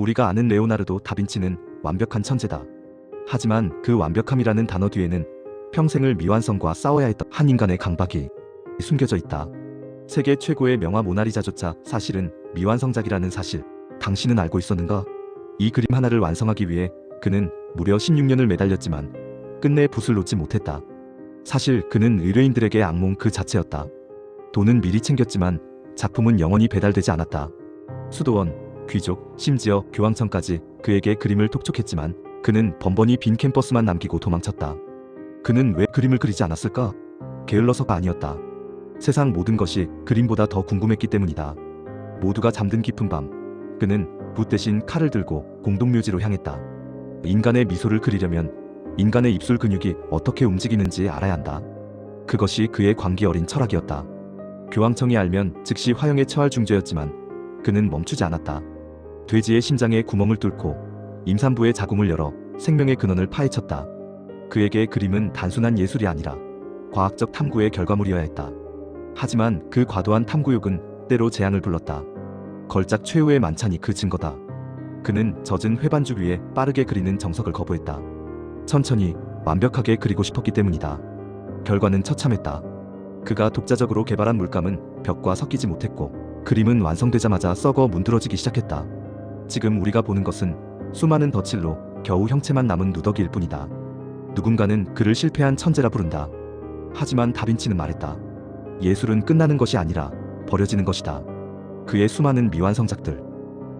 우리가 아는 레오나르도 다빈치는 완벽한 천재다. 하지만 그 완벽함이라는 단어 뒤에는 평생을 미완성과 싸워야 했던 한 인간의 강박이 숨겨져 있다. 세계 최고의 명화 모나리자조차 사실은 미완성작이라는 사실. 당신은 알고 있었는가? 이 그림 하나를 완성하기 위해 그는 무려 16년을 매달렸지만 끝내 붓을 놓지 못했다. 사실 그는 의뢰인들에게 악몽 그 자체였다. 돈은 미리 챙겼지만 작품은 영원히 배달되지 않았다. 수도원, 귀족, 심지어 교황청까지 그에게 그림을 톡촉했지만 그는 번번이 빈 캠퍼스만 남기고 도망쳤다. 그는 왜 그림을 그리지 않았을까? 게을러서가 아니었다. 세상 모든 것이 그림보다 더 궁금했기 때문이다. 모두가 잠든 깊은 밤, 그는 붓 대신 칼을 들고 공동묘지로 향했다. 인간의 미소를 그리려면 인간의 입술 근육이 어떻게 움직이는지 알아야 한다. 그것이 그의 광기 어린 철학이었다. 교황청이 알면 즉시 화형에 처할 중죄였지만 그는 멈추지 않았다. 돼지의 심장에 구멍을 뚫고 임산부의 자궁을 열어 생명의 근원을 파헤쳤다. 그에게 그림은 단순한 예술이 아니라 과학적 탐구의 결과물이어야 했다. 하지만 그 과도한 탐구욕은 때로 재앙을 불렀다. 걸작 최후의 만찬이 그 증거다. 그는 젖은 회반죽 위에 빠르게 그리는 정석을 거부했다. 천천히 완벽하게 그리고 싶었기 때문이다. 결과는 처참했다. 그가 독자적으로 개발한 물감은 벽과 섞이지 못했고 그림은 완성되자마자 썩어 문드러지기 시작했다. 지금 우리가 보는 것은 수많은 덧칠로 겨우 형체만 남은 누더기일 뿐이다. 누군가는 그를 실패한 천재라 부른다. 하지만 다빈치는 말했다. 예술은 끝나는 것이 아니라 버려지는 것이다. 그의 수많은 미완성작들.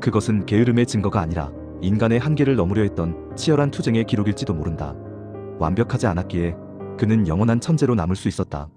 그것은 게으름의 증거가 아니라 인간의 한계를 넘으려 했던 치열한 투쟁의 기록일지도 모른다. 완벽하지 않았기에 그는 영원한 천재로 남을 수 있었다.